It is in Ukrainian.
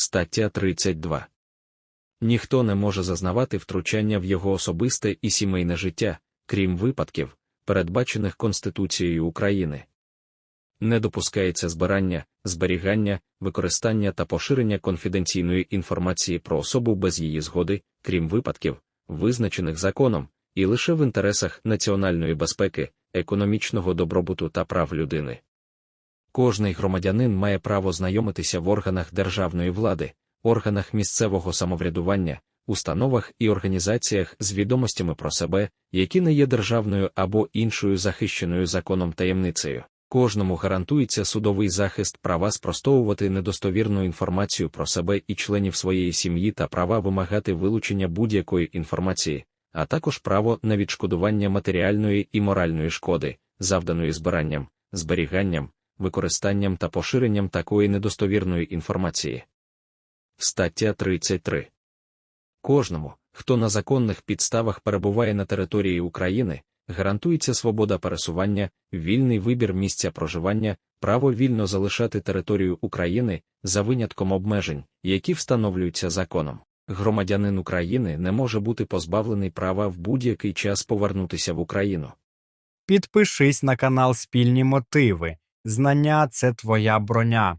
Стаття 32. Ніхто не може зазнавати втручання в його особисте і сімейне життя, крім випадків, передбачених Конституцією України. Не допускається збирання, зберігання, використання та поширення конфіденційної інформації про особу без її згоди, крім випадків, визначених законом, і лише в інтересах національної безпеки, економічного добробуту та прав людини. Кожний громадянин має право знайомитися в органах державної влади, органах місцевого самоврядування, установах і організаціях з відомостями про себе, які не є державною або іншою захищеною законом таємницею. Кожному гарантується судовий захист права спростовувати недостовірну інформацію про себе і членів своєї сім'ї та права вимагати вилучення будь-якої інформації, а також право на відшкодування матеріальної і моральної шкоди, завданої збиранням, зберіганням, використанням та поширенням такої недостовірної інформації. Стаття 33. Кожному, хто на законних підставах перебуває на території України, гарантується свобода пересування, вільний вибір місця проживання, право вільно залишати територію України за винятком обмежень, які встановлюються законом. Громадянин України не може бути позбавлений права в будь-який час повернутися в Україну. Підпишись на канал Спільні мотиви. Знання це твоя броня.